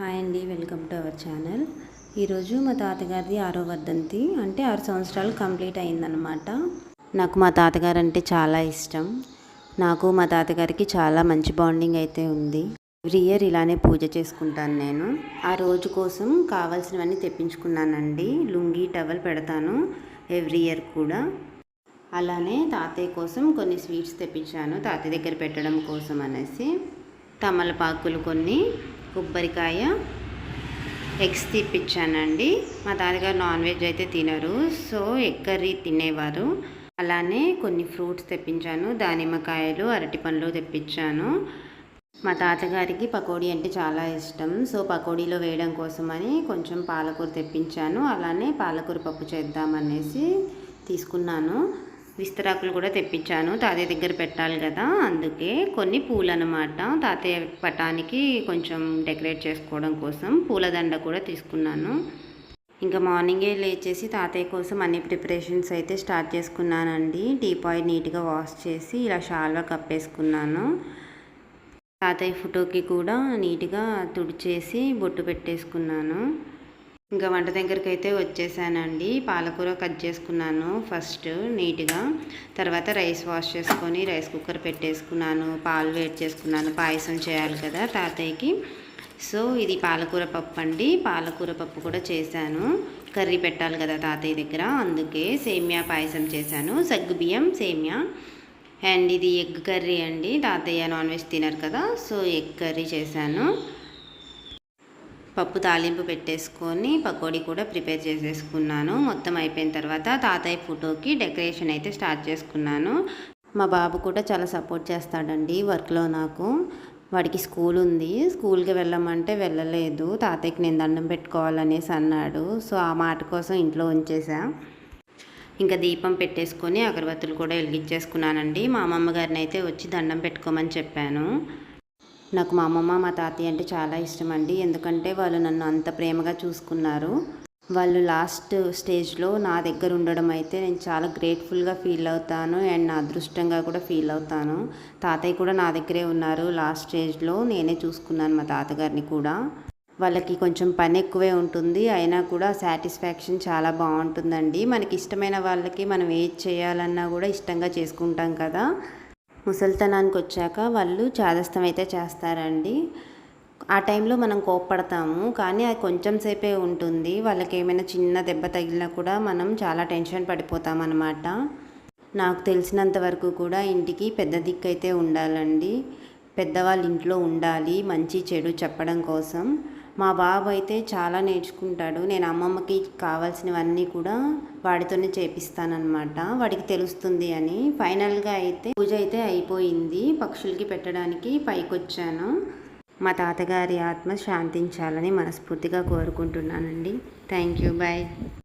Hi అండి welcome to our channel. ఈరోజు మా తాతగారిది ఆరో వర్ధంతి అంటే ఆరు సంవత్సరాలు కంప్లీట్ అయిందనమాట నాకు మా తాతగారు అంటే చాలా ఇష్టం. నాకు మా తాతగారికి చాలా మంచి బాండింగ్ అయితే ఉంది. ఎవ్రీ ఇయర్ ఇలానే పూజ చేసుకుంటాను నేను. ఆ రోజు కోసం కావాల్సినవన్నీ తెప్పించుకున్నానండి. లుంగి టవల్ పెడతాను ఎవ్రీ ఇయర్ కూడా. అలానే తాతయ్య కోసం కొన్ని స్వీట్స్ తెప్పించాను తాతయ్య దగ్గర పెట్టడం కోసం అనేసి. తమలపాకులు కొన్ని కొబ్బరికాయ ఎగ్స్ తెప్పించానండి మా తాతగారు నాన్ వెజ్ అయితే తినరు సో ఎగ్ కర్రీ తినేవారు. అలానే కొన్ని ఫ్రూట్స్ తెప్పించాను దానిమ్మకాయలు అరటి పండ్లు తెప్పించాను. మా తాతగారికి పకోడీ అంటే చాలా ఇష్టం సో పకోడీలో వేయడం కోసమని కొంచెం పాలకూర తెప్పించాను. అలానే పాలకూర పప్పు చేద్దామనేసి తీసుకున్నాను. విస్తరాకులు కూడా తెప్పించాను. తాతయ్య దగ్గర పెట్టాలి కదా అందుకే కొన్ని పూలు అనమాట తాతయ్య పటానికి కొంచెం డెకరేట్ చేసుకోవడం కోసం పూలదండ కూడా తీసుకున్నాను. ఇంకా మార్నింగే లేచేసి తాతయ్య కోసం అన్ని ప్రిపరేషన్స్ అయితే స్టార్ట్ చేసుకున్నానండి. టీ పాయింట్ నీట్గా వాష్ చేసి ఇలా షాల్వా కప్పేసుకున్నాను. తాతయ్య ఫోటోకి కూడా నీట్గా తుడిచేసి బొట్టు పెట్టేసుకున్నాను. ఇంకా వంట దగ్గరికి అయితే వచ్చేసానండి. పాలకూర కట్ చేసుకున్నాను ఫస్ట్ నీట్గా. తర్వాత రైస్ వాష్ చేసుకొని రైస్ కుక్కర్ పెట్టేసుకున్నాను. పాలు వేడి చేసుకున్నాను. పాయసం చేయాలి కదా తాతయ్యకి. సో ఇది పాలకూర పప్పు అండి. పాలకూర పప్పు కూడా చేశాను. కర్రీ పెట్టాలి కదా తాతయ్య దగ్గర. అందుకే సేమియా పాయసం చేశాను. సగ్గు బియ్యం సేమియా. అండ్ ఇది ఎగ్ కర్రీ అండి. తాతయ్య నాన్ వెజ్ తినరు కదా. సో ఎగ్ కర్రీ చేశాను. పప్పు తాలింపు పెట్టేసుకొని పకోడీ కూడా ప్రిపేర్ చేసేసుకున్నాను. మొత్తం అయిపోయిన తర్వాత తాతయ్య ఫోటోకి డెకరేషన్ అయితే స్టార్ట్ చేసుకున్నాను. మా బాబు కూడా చాలా సపోర్ట్ చేస్తాడండి వర్క్లో నాకు. వాడికి స్కూల్ ఉంది. స్కూల్కి వెళ్ళమంటే వెళ్ళలేదు. తాతయ్యకి నేను దండం పెట్టుకోవాలనేసి అన్నాడు. సో ఆ మాట కోసం ఇంట్లో ఉంచేసా ఇంకా దీపం పెట్టేసుకొని అగరబత్తులు కూడా వెలిగించేసుకున్నానండి. మా అమ్మమ్మ గారిని అయితే వచ్చి దండం పెట్టుకోమని చెప్పాను. నాకు మా అమ్మమ్మ మా తాతయ్య అంటే చాలా ఇష్టం అండి ఎందుకంటే వాళ్ళు నన్ను అంత ప్రేమగా చూసుకున్నారు. వాళ్ళు లాస్ట్ స్టేజ్లో నా దగ్గర ఉండడం అయితే నేను చాలా గ్రేట్ఫుల్గా ఫీల్ అవుతాను. అండ్ నా అదృష్టంగా కూడా ఫీల్ అవుతాను. తాతయ్య కూడా నా దగ్గరే ఉన్నారు. లాస్ట్ స్టేజ్లో నేనే చూసుకున్నాను మా తాతగారిని కూడా. వాళ్ళకి కొంచెం పని ఎక్కువే ఉంటుంది. అయినా కూడా సాటిస్ఫాక్షన్ చాలా బాగుంటుందండి. మనకి ఇష్టమైన వాళ్ళకి మనం ఏది చేయాలన్నా కూడా ఇష్టంగా చేసుకుంటాం కదా. ముసలితనానికి వచ్చాక వాళ్ళు చాదస్తం అయితే చేస్తారండి. ఆ టైంలో మనం కోప్పడతాము కానీ అది కొంచెం సేపే ఉంటుంది. వాళ్ళకి ఏమైనా చిన్న దెబ్బ తగిలినా కూడా మనం చాలా టెన్షన్ పడిపోతాం అన్నమాట నాకు తెలిసినంత వరకు కూడా ఇంటికి పెద్ద దిక్కు అయితే ఉండాలండి. పెద్దవాళ్ళు ఇంట్లో ఉండాలి మంచి చెడు చెప్పడం కోసం. మా బాబు అయితే చాలా నేర్చుకుంటాడు. నేను అమ్మమ్మకి కావాల్సినవన్నీ కూడా వాడితోనే చేపిస్తానమాట వాడికి తెలుస్తుంది అని. ఫైనల్గా అయితే పూజ అయితే అయిపోయింది. పక్షులకి పెట్టడానికి పైకి వచ్చాను మా తాతగారి ఆత్మ శాంతించాలని మనస్ఫూర్తిగా కోరుకుంటున్నానండి. Thank you. బాయ్.